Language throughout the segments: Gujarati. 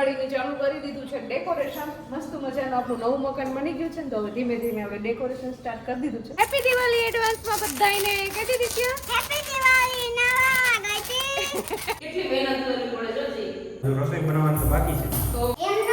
દિવાળીની ચાલુ કરી દીધું છે. ડેકોરેશન મસ્ત મજાનું આપણું નવું મકાન બની ગયું છે ને તો હવે ધીમે ધીમે હવે ડેકોરેશન સ્ટાર્ટ કરી દીધું છે. હેપી દિવાળી એડવાન્સમાં બધાને કહી દીધી છે હેપી દિવાળી નવા ગઈતી કેટલી મહેનત કરવી પડે જો રસોઈ બનાવવાનું તો બાકી છે. એમનો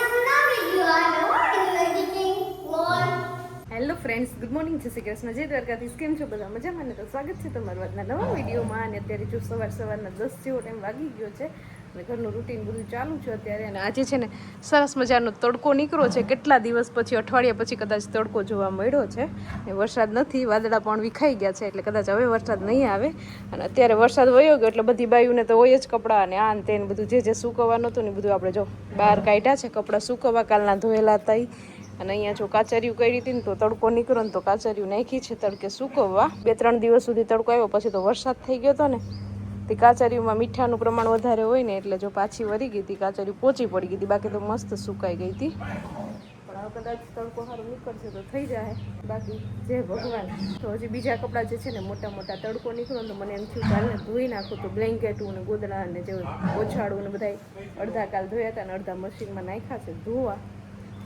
ફ્રેન્ડ્સ ગુડ મોર્નિંગ છે શ્રી કૃષ્ણ જય દ્વારકાથી કેમ છો બધા? મજામાં ને તો સ્વાગત છે તમારું આજના નવા વિડીયોમાં. અને અત્યારે જો સવાર સવારના દસ જેવો ટાઈમ વાગી ગયો છે અને ઘરનું રૂટીન બધું ચાલુ છે અત્યારે. અને આજે છે ને સરસ મજાનો તડકો નીકળ્યો છે. કેટલા દિવસ પછી અઠવાડિયા પછી કદાચ તડકો જોવા મળ્યો છે. એ વરસાદ નથી વાદળા પણ વિખાઈ ગયા છે એટલે કદાચ હવે વરસાદ નહીં આવે. અને અત્યારે વરસાદ વયો ગયો એટલે બધી બાયુને તો હોય જ કપડાં અને આ ને તે બધું જે જે સૂકવવાનું હતું ને બધું આપણે જો બહાર કાઢ્યા છે કપડાં સૂકવવા કાલના ધોયેલા હતા. અને અહીંયા જો કાચરિયું કરી હતી ને તો તડકો નીકળ્યો ને તો કાચરિયું નાખી છે તડકે સૂકવવા. બે ત્રણ દિવસ સુધી તડકો આવ્યો, પછી તો વરસાદ થઈ ગયો હતો ને. તે કાચરિયુંમાં મીઠાનું પ્રમાણ વધારે હોય ને એટલે જો પાછી વરી ગઈ હતી, કાચરિયું પોચી પડી ગઈ હતી, બાકી તો મસ્ત સુકાઈ ગઈ હતી. પણ હવે કદાચ તડકો સારો નીકળશે તો થઈ જાય. બાકી જે ભગવાન. તો હજી બીજા કપડાં જે છે ને મોટા મોટા તડકો નીકળ્યો તો મને એમ થયું કાલને ધોઈ નાખું તો બ્લેન્કેટું ને ગોદડા ને જે ઓછાડું ને બધા અડધા કાલ ધોયા હતા ને અડધા મશીનમાં નાખ્યા છે, ધોવા.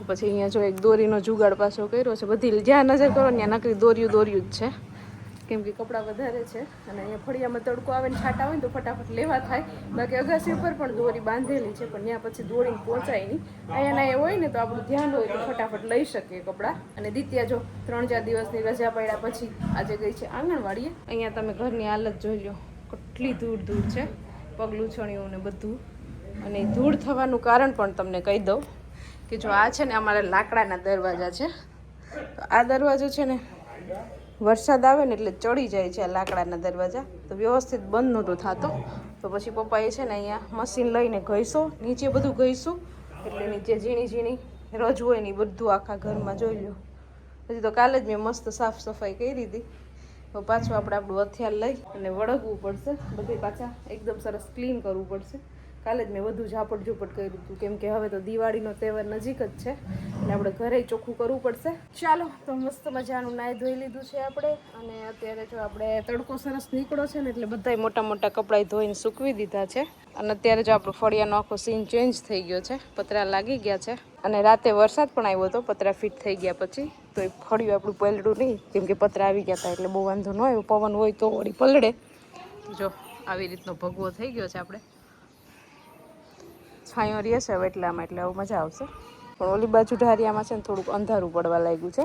પછી અહીંયા જો એક દોરીનો જુગાડ પાછો કર્યો છે, બધી જ્યાં નજર કરો ત્યાં નકરી દોર્યું દોર્યું જ છે. કેમ કે કપડાં વધારે છે અને અહીંયા ફળિયામાં તડકો આવે ને છાંટા હોય ને તો ફટાફટ લેવા થાય. બાકી અગાસી ઉપર પણ દોરી બાંધેલી છે, પણ ત્યાં પછી દોરીને પહોંચાય નહીં. અહીંયાના એ હોય ને તો આપણું ધ્યાન હોય તો ફટાફટ લઈ શકીએ કપડાં. અને દિત્યા જો ત્રણ ચાર દિવસની રજા પડ્યા પછી આજે ગઈ છે આંગણવાડીએ. અહીંયા તમે ઘરની હાલત જોઈ લો, કેટલી દૂર દૂર છે. પગલું છણિયું ને બધું. અને ધૂળ થવાનું કારણ પણ તમને કહી દઉં. કે જો આ છે ને અમારા લાકડાના દરવાજા છે આ દરવાજો છે ને વરસાદ આવે ને એટલે ચડી જાય છે આ લાકડાના દરવાજા. તો વ્યવસ્થિત બંધ નહોતો થતો. તો પછી પપ્પાએ છે ને અહીંયા મશીન લઈને ઘઈસો, નીચે બધું ઘઈશું. એટલે નીચે ઝીણી ઝીણી રજ હોય ને બધું આખા ઘરમાં જોઈ લો હજી તો કાલે જ મેં મસ્ત સાફ સફાઈ કરી હતી. તો પાછું આપણે આપણું હથિયાર લઈ અને વળગવું પડશે. બધું પાછા એકદમ સરસ ક્લીન કરવું પડશે. કાલે જ મેં વધુ ઝાપટ ઝુપટ કર્યું હતું. કેમ કે હવે તો દિવાળીનો તહેવાર નજીક જ છે એટલે આપણે ઘરે ચોખ્ખું કરવું પડશે. ચાલો, તો મસ્ત મજાનું નાય ધોઈ લીધું છે આપણે. અને અત્યારે જો આપણે તડકો સરસ નીકળો છે ને એટલે બધાય મોટા મોટા કપડાં ધોઈને સૂકવી દીધા છે. અને અત્યારે જો આપણો ફળિયાનો આખો સીન ચેન્જ થઈ ગયો છે. પતરા લાગી ગયા છે. અને રાતે વરસાદ પણ આવ્યો હતો, પતરા ફિટ થઈ ગયા પછી. તો એ ફળિયું આપણું પલડું નહીં. કેમ કે પતરા આવી ગયા હતા એટલે બહુ વાંધો ન આવ્યો. પવન હોય તો વળી પલળે. જો, આવી રીતનો ભગવો થઈ ગયો છે આપણે. છાંયો રહે છે હવે એટલામાં એટલે હવે મજા આવશે. પણ ઓલી બાજુ ઢારિયામાં છે ને થોડુંક અંધારું પડવા લાગ્યું છે.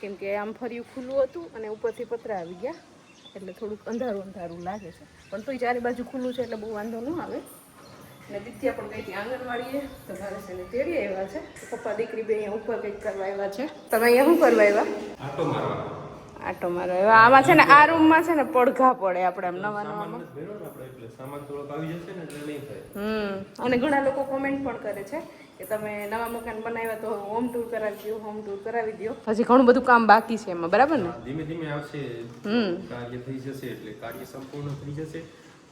કેમ કે આમ ફર્યું ખુલ્લું હતું અને ઉપરથી પતરા આવી ગયા. એટલે થોડુંક અંધારું અંધારું લાગે છે. પણ તોય ચારે બાજુ ખુલ્લું છે, એટલે બહુ વાંધો ન આવે. અને દિત્યા પણ હતી આંગણવાડીએ, તો મારે છે તેડી આવ્યા છે. પપ્પા દીકરી બે અહીંયા ઉપર કંઈક કરવા આવ્યા છે. તમે અહીંયા શું કરવા આવ્યા? આટો મારો આવ્યા આમાં છે ને આ રૂમમાં છે ને પડઘા પડે આપણે આમ નવા નવા ભેરો ને આપણે એટલે સામાન થોડોક આવી જશે ને એટલે નહીં થાય. હમ. અને ઘણા લોકો કોમેન્ટ પણ કરે છે કે તમે નવા મકાન બનાવ્યા તો હોમ ટૂર કરાવી દો હોમ ટૂર કરાવી દો હજી ઘણું બધું કામ બાકી છે એમાં બરાબર ને? ધીમે ધીમે આવશે. હમ. કાર્ય થઈ જશે એટલે કાર્ય સંપૂર્ણ થઈ જશે.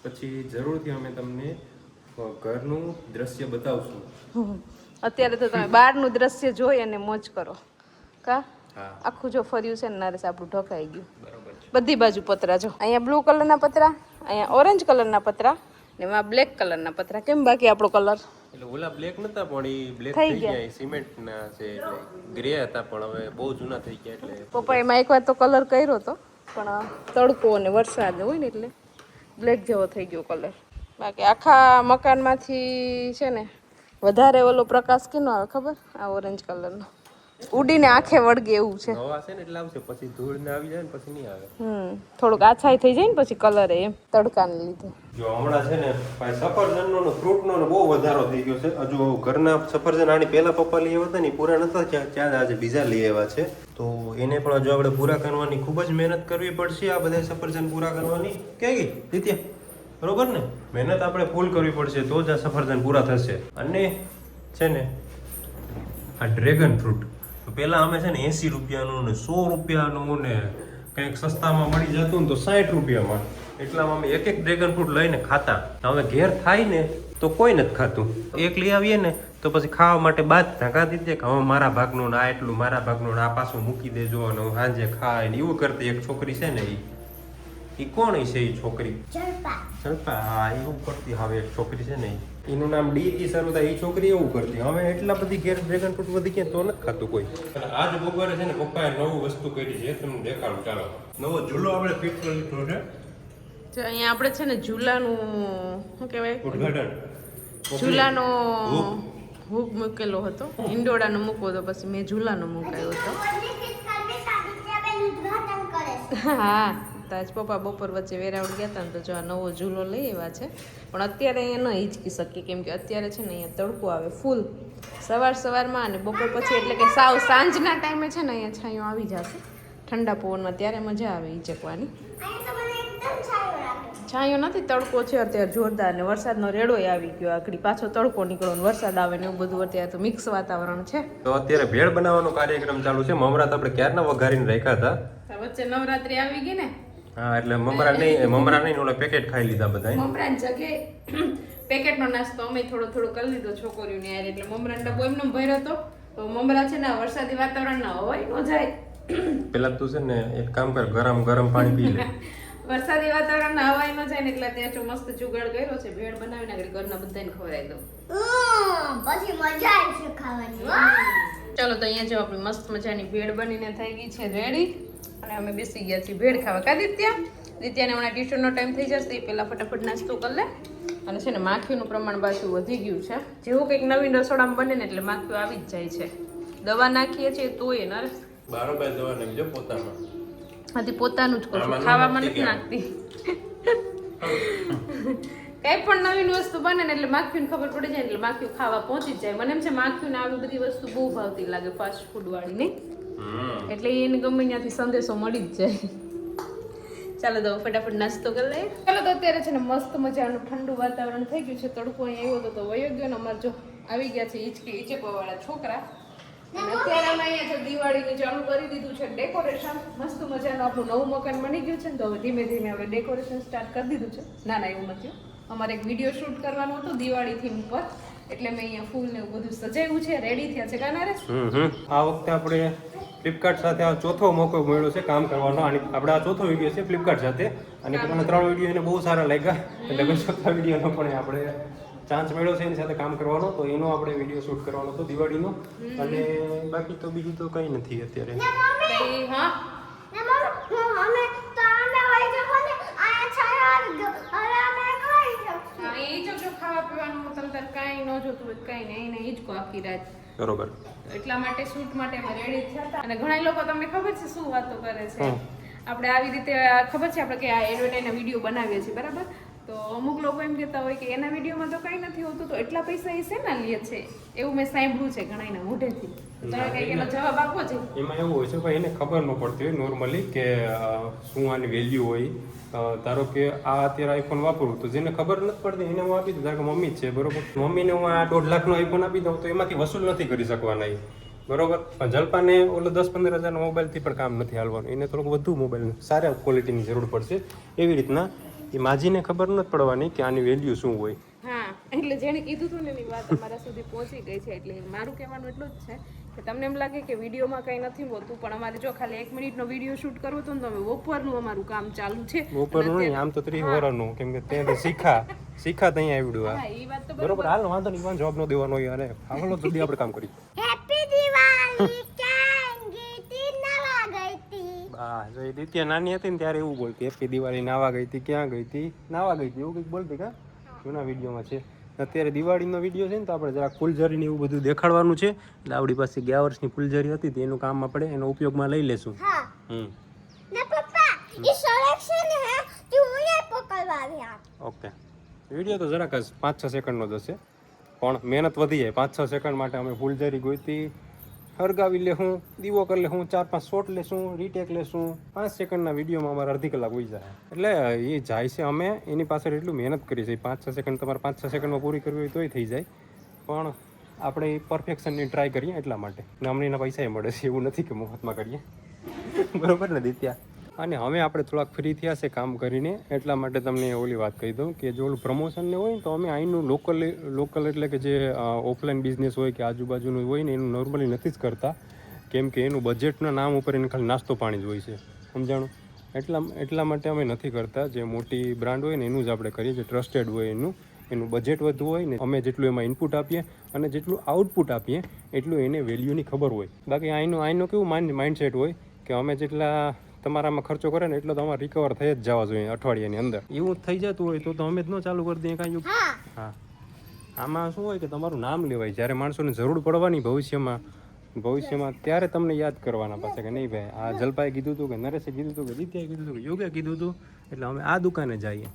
પછી જરૂરથી અમે તમને ઘરનું દ્રશ્ય બતાવશું. અત્યારે તો તમે બહારનું દ્રશ્ય જોઈ અને મોજ કરો. કા? આખું જો ફર્યું છે ને નરેશ આપણું ઢોકાઈ ગયું. બધી બાજુ પતરા જો. અહીંયા બ્લુ કલરના પતરા અહીંયા ઓરેન્જ કલરના પતરા ને એમાં બ્લેક કલરના પતરા. કેમ બાકી આપણો કલર? એટલે ઓલા બ્લેક નતા પણ એ બ્લેક થઈ ગયા. સિમેન્ટ ના છે એટલે ગ્રે હતા પણ હવે બહુ જૂના થઈ ગયા એટલે પપ્પા એમાં એકવાર તો કલર કર્યો હતો પણ તડકો અને વરસાદ હોય ને એટલે બ્લેક જેવો થઈ ગયો કલર. બાકી આખા મકાનમાંથી છે ને વધારે ઓલો પ્રકાશ કેનો આવે ખબર? આ ઓરેન્જ કલરનો. ઉડીને આંખે વળગે એવું છે. હવા છે ને એટલે આવશે. પછી ધૂળ ને આવી જાય ને પછી નહીં આવે. હમ થોડુંક આછાઈ થઈ જાય ને પછી કલર એમ. તડકાને લીધે. જો હમણાં છે ને ભાઈ સફરજનનો ને ફ્રૂટનો ને બહુ વધારો થઈ ગયો છે. હજુ ઘરના સફરજન આની પહેલા પપ્પા લઈ આવ્યા હતા ને પૂરા નતા ત્યાં આજે બીજા લઈ આવ્યા છે. તો એને પણ હજુ આપણે પૂરા કરવાની ખૂબ જ મહેનત કરવી પડશે આ બધા સફરજન પૂરા કરવાની. કે ગઈ દિત્યા? બરોબર ને? મહેનત આપણે ફૂલ કરવી પડશે તો જ આ સફરજન પૂરા થશે. અને છે ને આ ડ્રેગન ફ્રૂટ. પહેલા અમે છે ને એંસી રૂપિયાનું ને સો રૂપિયાનું ને કંઈક સસ્તામાં મળી જતું ને તો સાઠ રૂપિયામાં. એટલામાં અમે એક એક ડ્રેગન ફ્રૂટ લઈને ખાતા. હવે ઘેર થાય ને તો કોઈ નથી ખાતું. એક લઈ આવીએ ને તો પછી ખાવા માટે બાદ ઢાંકા દીધે કે હવે મારા ભાગનું ને આ એટલું મારા ભાગનું ને આ પાછું મૂકી દેજો અને હું સાંજે ખાય ને એવું કરતી એક છોકરી છે ને એ એ કોણ છે એ છોકરી? જલપા. ચલપા હા એવું કરતી હવે એક છોકરી છે ને ઈ. એનું નામ ડી થી શરૂ થાય એ છોકરી એવું કરતી. હવે એટલા બધી ઘેર ડ્રેગન ફ્રૂટ વધી ગયા તો નથી ખાતું કોઈ. આજ બપોરે છે ને પપ્પાએ નવું વસ્તુ કરી છે તમને દેખાડું ચાલો. નવો ઝૂલો આપણે ફિટ કરી લીધો છે. જો અહીંયા આપણે છે ને ઝૂલાનું શું કહેવાય? ઉદઘાટન. ઝૂલાનો હૂક. હૂક મૂકેલો હતો. ઇન્ડોડાનો મૂકવો હતો પછી મેં ઝૂલાનો મૂકાયો હતો. ઉદ્ઘાટન તાજ પપ્પા બપોર વચ્ચે વેરાવળ ગયા હતા ને તો જો આ નવો ઝૂલો લઈ આવ્યા છે. પણ અત્યારે અહીંયા ન હિંચકી શકીએ કેમ કે અત્યારે છે ને અહીંયા તડકો આવે ફૂલ સવાર સવારમાં અને બપોર પછી એટલે કે સાવ સાંજના ટાઈમે છે ને અહીંયા છાંયો આવી જશે. ઠંડા પવનમાં ત્યારે મજા આવે હિંચકવાની અહીંયા તો મને એકદમ છાયો છાંયો નથી તડકો છે અત્યારે જોરદાર ને વરસાદનો રેડોય આવી ગયો આખડી પાછો તડકો નીકળો ને વરસાદ આવે ને એવું બધું અત્યારે તો મિક્સ વાતાવરણ છે. તો અત્યારે ભેળ બનાવવાનો કાર્યક્રમ ચાલુ છે. મમરાત આપણે ક્યારના વઘારીને રાખ્યા હતા? વચ્ચે નવરાત્રી આવી ગઈ ને હા એટલે મમરા નહીં મમરા નહીં ઓલા પેકેટ ખાઈ લીધા બધા મમરાની જગ્યાએ પેકેટનો નાસ્તો અમે થોડો થોડો કરી લીધો છોકરીઓને યાર એટલે મમરાનો ડબ્બો એમનો ભર્યો હતો. તો મમરા છે ને વરસાદી વરસાદી વાતાવરણના હોય નો જાય. પેલા તું છે ને એક કામ કર ગરમ ગરમ પાણી પી લે. વરસાદી વાતાવરણના હવાય ન જાય ને એટલે ત્યાં જો મસ્ત જુગાડ કર્યો છે ભેળ બનાવીને આગળ ઘરના બધાને ખવડાવી દઉં. પછી મજા આવશે ખાવાની ચલો ચાલો તો અહીંયા જો આપણી મસ્ત મજાની ભેળ બનીને થઈ ગઈ છે રેડી અને અમે બેસી ગયા છીએ ભેળ ખાવા. કા દિત્યા દિત્યાને હમણાં ટ્યુશનનો ટાઈમ થઈ જશે એ પહેલાં ફટાફટ નાસ્તો કરી લે. અને છે ને માખીનું પ્રમાણ પાછું વધી ગયું છે. જેવું કંઈક નવીન રસોડામાં બને ને એટલે માખીઓ આવી જ જાય છે. દવા નાખીએ છીએ તોય નરેશ બારોબાર દવા નાખજો પોતામાં. આથી પોતાનું જ કરું ખાવામાં નથી નથી નાખતી. કઈ પણ નવીન વસ્તુ બને ને એટલે માખીને ખબર પડી જાય એટલે માખીઓ ખાવા પહોંચી જ જાય. મને એમ છે માખીઓને આવી બધી વસ્તુ બહુ ભાવતી લાગે ફાસ્ટ ફૂડ વાળી નહીં? એટલે એને ગમે ત્યાંથી સંદેશો મળી જ જાય. ચાલો તો ફટાફટ નાસ્તો કરી લઈએ. ચાલો તો અત્યારે છે ને મસ્ત મજાનું ઠંડુ વાતાવરણ થઈ ગયું છે. તડકો અહીં આવ્યો હતો તો વયો ગયો ને અમારે જો આવી ગયા છે હિચકી હિચકવા વાળા છોકરા અત્યારે અમે અહીંયા જો દિવાળીનું ચાલુ કરી દીધું છે ડેકોરેશન. મસ્ત મજાનું આપણું નવું મકાન બની ગયું છે ને તો હવે ધીમે ધીમે હવે ડેકોરેશન સ્ટાર્ટ કરી દીધું છે. ના ના એવું નથી. અમારે એક વીડિયો શૂટ કરવાનો હતો દિવાળી થીમ પર એટલે મેં અહીંયા ફૂલ ને એવું બધું સજાવ્યું છે. રેડી થયા છે. કાના રે. આ વખતે આપણે ફ્લિપકાર્ટ સાથે આ ચોથો મોકો મળ્યો છે કામ કરવાનો. અને આપણે આ ચોથો વીડિયો છે ફ્લિપકાર્ટ સાથે. અને પેલાના ત્રણ વીડિયો એને બહુ સારા લાગ્યા. એટલે ચોથા વિડીયોનો પણ આપણે ચાન્સ મળ્યો છે એની સાથે કામ કરવાનો. તો એનો આપણે વીડિયો શૂટ કરવાનો હતો દિવાળીનો. અને બાકી તો બીજું તો કંઈ નથી અત્યારે. એ જો. જો ખાવા પીવાનું. તમ કાંઈ ન જોતું કાંઈ નહીં. એને હિંચકો આખી રાત. બરોબર. એટલા માટે શૂટ માટે અમે રેડી થયા હતા. અને ઘણા લોકો તમને ખબર છે શું વાતો કરે છે. આપણે આવી રીતે ખબર છે આપણે કે આ એડવર્ટાઈઝના વીડિયો બનાવીએ છીએ બરાબર? તો અમુક લોકો એમ કહેતા હોય કે એના વિડીયોમાં તો કંઈ નથી હોતું તો એટલા પૈસા એ શેના લે છે? એવું મેં સાંભળ્યું છે ઘણાના મોઢેથી. તમે કંઈક એનો જવાબ આપો છે. એમાં એવું હોય છે ભાઈ એને ખબર ન પડતી હોય નોર્મલી કે શું આની વેલ્યુ હોય ધારો કે આ અત્યારે આઈફોન વાપરું તો જેને ખબર નથી પડતી, એને હું આપી દઉં. ધારો કે મમ્મી છે, બરોબર? મમ્મીને હું આ દોઢ લાખનો આઈફોન આપી દઉં તો એમાંથી વસૂલ નથી કરી શકવાના એ. બરોબર? પણ જલપાને ઓલો દસ પંદર હજારના મોબાઈલથી પણ કામ નથી હાલવાનું. એને થોડોક વધુ મોબાઈલ, સારા ક્વોલિટીની જરૂર પડશે. એવી રીતના એ માજીને ખબર નથી પડવાની કે આની વેલ્યુ શું હોય. હા એટલે જેણે કીધું હતું ને એની વાત અમારા સુધી પહોંચી ગઈ છે એટલે મારું કહેવાનું એટલું જ છે કે તમને એમ લાગે કે વિડીયોમાં કંઈ નથી હોતું પણ અમારે જો ખાલી એક મિનિટનો વીડિયો શૂટ કરવો હતો ને તો હવે બપોરનું અમારું કામ ચાલુ છે. વોપરનું નહીં આમ તો ત્રીસ વર્ષનું કેમ કે તે શીખા શીખા તો અહીંયા આવડ્યું હા એ વાત તો બરોબર. હાલ વાંધો નહીં વાંધો જોબ નો દેવાનો હોય અને હાલો જલ્દી આપણે કામ કરી હેપી દિવાળી હા જો એ દિત્યા નાની હતી ને ત્યારે એવું બોલતી હેપી દિવાળી નાવા ગઈ હતી ક્યાં ગઈ હતી નાવા ગઈ હતી એવું કંઈક બોલતી કા? જૂના વિડીયોમાં છે? અત્યારે દિવાળીનો વીડિયો છે ને તો આપણે જરાક ફૂલઝરી ને એવું બધું દેખાડવાનું છે. એટલે આપણી પાસે ગયા વર્ષની ફૂલઝરી હતી તેનું કામ આપણે એનો ઉપયોગમાં લઈ લેશું. હા. હમ. ઓકે. વીડિયો તો જરાક જ પાંચ છ સેકન્ડનો જ હશે. પણ મહેનત વધી જાય. પાંચ છ સેકન્ડ માટે અમે ફૂલઝરી ગોઈતી હરગાવી લેશું દીવો કરી લેશું ચાર પાંચ શોટ લેશું રીટેક લેશું. પાંચ સેકન્ડના વિડીયોમાં અમારે અડધી કલાક હોઈ જાય. એટલે એ જાય છે અમે, એની પાછળ એટલું મહેનત કરી છે. પાંચ છ સેકન્ડ તમારે પાંચ છ સેકન્ડમાં પૂરી કરવી હોય તોય થઈ જાય. પણ આપણે એ પરફેક્શનની ટ્રાય કરીએ એટલા માટે. ને અમને એના પૈસા મળે છે, એવું નથી કે મફતમાં કરીએ. બરોબર ને, દિત્યા? અને હવે આપણે થોડાક ફ્રી થયા છે કામ કરીને, એટલા માટે તમને ઓલી વાત કહી દઉં કે જો ઓલું પ્રમોશનને હોય તો અમે અહીંનું લોકલ લોકલ એટલે કે જે ઓફલાઈન બિઝનેસ હોય કે આજુબાજુનું હોય ને એનું નોર્મલી નથી જ કરતા. કેમ કે એનું બજેટના નામ ઉપર એને ખાલી નાસ્તો પાણી જ હોય છે. સમજાણું? એટલા એટલા માટે અમે નથી કરતા. જે મોટી બ્રાન્ડ હોય ને એનું જ આપણે કરીએ જે ટ્રસ્ટેડ હોય એનું એનું બજેટ વધુ હોય ને અમે જેટલું એમાં ઇનપુટ આપીએ અને જેટલું આઉટપુટ આપીએ, એટલું એને વેલ્યુની ખબર હોય. બાકી આઈનું આઈનું કેવું માઇન્ડ માઇન્ડસેટ હોય કે અમે જેટલા તમારામાં ખર્ચો કરે ને એટલો તો અમારે રિકવર થઈ જ જવા જોઈએ અઠવાડિયાની અંદર. એવું થઈ જતું હોય તો તો અમે જ ન ચાલુ કરી દઈએ કાંઈ. હા. હા. આમાં શું હોય કે તમારું નામ લેવાય. જ્યારે માણસોને જરૂર પડવાની ભવિષ્યમાં ભવિષ્યમાં ત્યારે તમને યાદ કરવાના પાસે કે નહીં ભાઈ આ જલપાએ કીધું હતું કે નરેશે કીધું હતું કે દિત્યાએ કીધું હતું કે યોગે કીધું હતું એટલે અમે આ દુકાને જઈએ.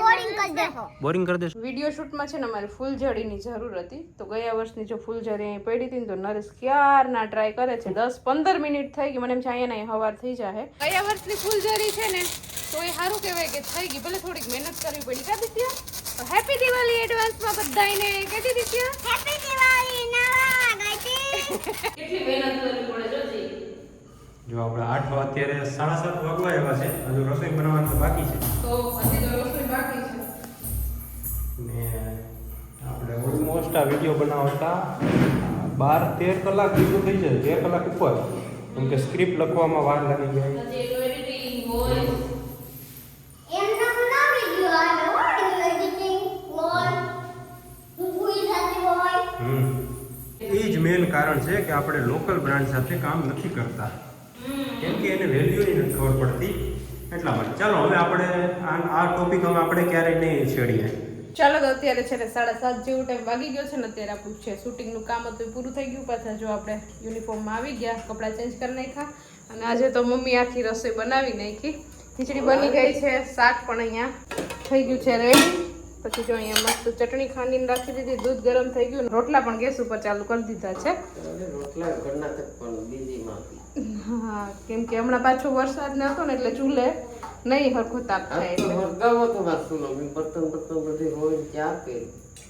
બોરિંગ કરી દેખો બોરિંગ કરી દેશો. વીડિયો શૂટમાં છે ને અમારે ફૂલઝડીની જરૂર હતી. તો ગયા વર્ષની જો ફૂલઝડી અહીં પડી હતી ને તો નરેશ ક્યારના ટ્રાય કરે છે? દસ પંદર મિનિટ થઈ ગઈ. મને એમ છે અહીંયા ને હવાર થઈ જાય ગયા વર્ષની ફૂલઝડી છે ને તો એ સારું કહેવાય કે થઈ ગઈ. ભલે થોડીક મહેનત કરવી પડી. કા દિત્યા? હેપી દિવાળી એડવાન્સમાં બધાને કહી દીધી હેપી દિવાળી નવા ગઈતી કેટલી મહેનત કરવી પડે જોજી જો. આપણે આઠ અત્યારે સાડા સાત વાગવા આવ્યા છે. હજુ રસોઈ બનાવવાનું બાકી છે. તો ને આપણે ઓલમોસ્ટ આ વીડિયો બનાવતા બાર તેર કલાક બીજું થઈ જાય તેર કલાક ઉપર. કેમ કે સ્ક્રિપ્ટ લખવામાં વાર લાગી જાય. હજી એનું એડિટિંગ વોઇસ એમનો ના વિડિયો આવે હો વિડિયો એડિટિંગ વોલ મૂવી સાથે હોય. હમ. એ જ મેઇન કારણ છે કે આપણે લોકલ બ્રાન્ડ સાથે કામ નથી કરતા. કેમ કે એને વેલ્યુની નથી ખબર પડતી. એટલા માટે. ચાલો હવે આપણે આ આ ટોપિક હવે આપણે ક્યારેય નહીં છેડીએ. ચાલો તો અત્યારે છે ને સાડા સાત જેવું ટાઈમ વાગી ગયો છે ને અત્યારે આપણું છે શૂટિંગનું કામ હતું પૂરું થઈ ગયું. પાછા જો આપણે યુનિફોર્મમાં આવી ગયા કપડાં ચેન્જ કરી નાખ્યા અને આજે તો મમ્મી આખી રસોઈ બનાવી નાખી. ખીચડી બની ગઈ છે શાક પણ અહીંયા થઈ ગયું છે રેડી પછી જો અહીંયા મસ્ત ચટણી ખાંડીને રાખી દીધી દૂધ ગરમ થઈ ગયું રોટલા પણ ગેસ ઉપર ચાલુ કરી દીધા છે. હા કેમ કે હમણાં પાછો વરસાદ ન હતો ને એટલે ચૂલે નહીં હરખો તાપ થાય એટલે. હરગાવો તો વાત સુનો બર્તન બર્તન બધી હોય ચા પે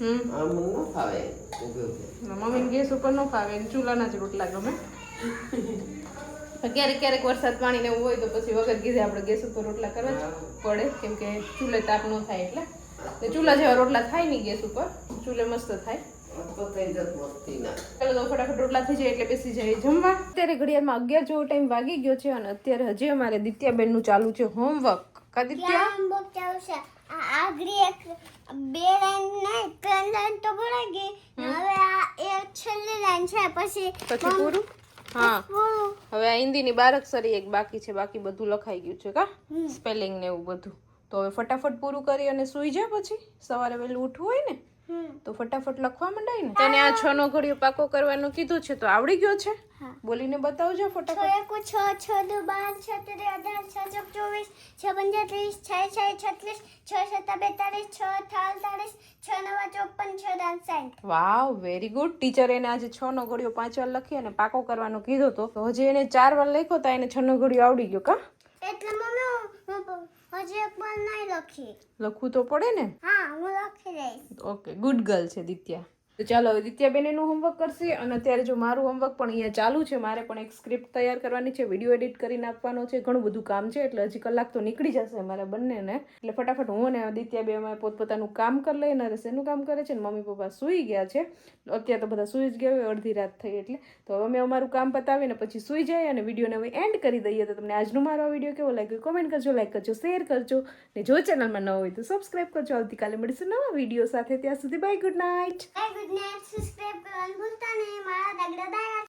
હમ. આમ ન ફાવે મમ્મીને ગેસ ઉપર ન ફાવે ચૂલાના જ રોટલા ગમે. ક્યારેક ક્યારેક વરસાદ પાણી ને એવું હોય તો પછી વગર કીધે આપણે ગેસ ઉપર રોટલા કરવા જ પડે કેમ કે ચૂલે તાપ ન થાય એટલે. ચૂલા જેવા રોટલા થાય નહીં ગેસ ઉપર ચૂલે મસ્ત થાય. તો થઈ જત મસ્તી ના. ચાલો તો ફટાફટ રોટલા થઈ જાય એટલે બેસી જાય જમવા. અત્યારે ઘડિયાળમાં અગિયાર જેવો ટાઈમ વાગી ગયો છે અને અત્યારે હજી અમારે દિત્યાબેનનું ચાલુ છે હોમવર્ક કા દિત્યા? ક્યાં બુક ચાલશે આ એક બે લાઈન નહીં ત્રણ લાઈન તો ભરાઈ ગઈ. હવે આ એક છેલ્લી લાઈન છે પછી પછી પૂરું? હા. હવે આ હિન્દીની બાર એક બાકી છે બાકી બધું લખાઈ ગયું છે કા? સ્પેલિંગ ને એવું બધું. તો હવે ફટાફટ પૂરું કરી અને સૂઈ જા પછી. સવારે વહેલું ઉઠવું હોય ને તો ફટાફટ લખવા મંડાય ને? તને આ છ નો ઘડિયો પાકો કરવાનું કીધું છે તો આવડી ગયો છે? બોલીને બતાવજો છ ફટાફટ એકુ છ છ દુ બાર છ ત્રે અઢાર છ ચોક ચોવીસ છ પંજા ત્રીસ છ છ છત્રીસ છ સત્તા બેતાલીસ છ અઠા અડતાલીસ છ નવા ચોપન છ દાન સાઠ વાવ વેરી ગુડ ટીચર એને આજે છ નો ઘડિયો પાંચ વાર લખી અને પાકો કરવાનો કીધો તો. હજી એને ચાર વાર લખ્યો તો એને છ નો ઘડિયો આવડી ગયો કા? એટલે મમ્મી હજી એક વાર નહીં લખી. લખવું તો પડે ને? હા હું લખી દઈશ. ઓકે ગુડ ગર્લ છે દિત્યા. તો ચાલો હવે દિત્યાબેન એનું હોમવર્ક કરશે અને અત્યારે જો મારું હોમવર્ક પણ અહીંયા ચાલુ છે, મારે પણ એક સ્ક્રિપ્ટ તૈયાર કરવાની છે વીડિયો એડિટ કરીને આપવાનો છે, ઘણું બધું કામ છે, એટલે હજી કલાક તો નીકળી જશે મારા બંનેને. એટલે ફટાફટ હું અને દિત્યા બે અમે પોતપોતાનું કામ કરી લઈએ અને એનું કામ કરે છે ને મમ્મી પપ્પા સૂઈ ગયા છે. અત્યારે તો બધા સૂઈ જ ગયા હોય, અડધી રાત થઈ એટલે. તો હવે અમે અમારું કામ પતાવીને પછી સૂઈ જાય અને વિડીયોને હવે એન્ડ કરી દઈએ. તો તમને આજનો મારો વીડિયો કેવો લાગ્યો કોમેન્ટ કરજો લાઈક કરજો શેર કરજો. ને જો ચેનલમાં ન હોય તો સબસ્ક્રાઈબ કરજો. આવતીકાલે મળીશું નવા વીડિયો સાથે. ત્યાં સુધી bye good night bye good night subscribe કરવાનું ભૂલતા નહીં મારા દગડા દાયા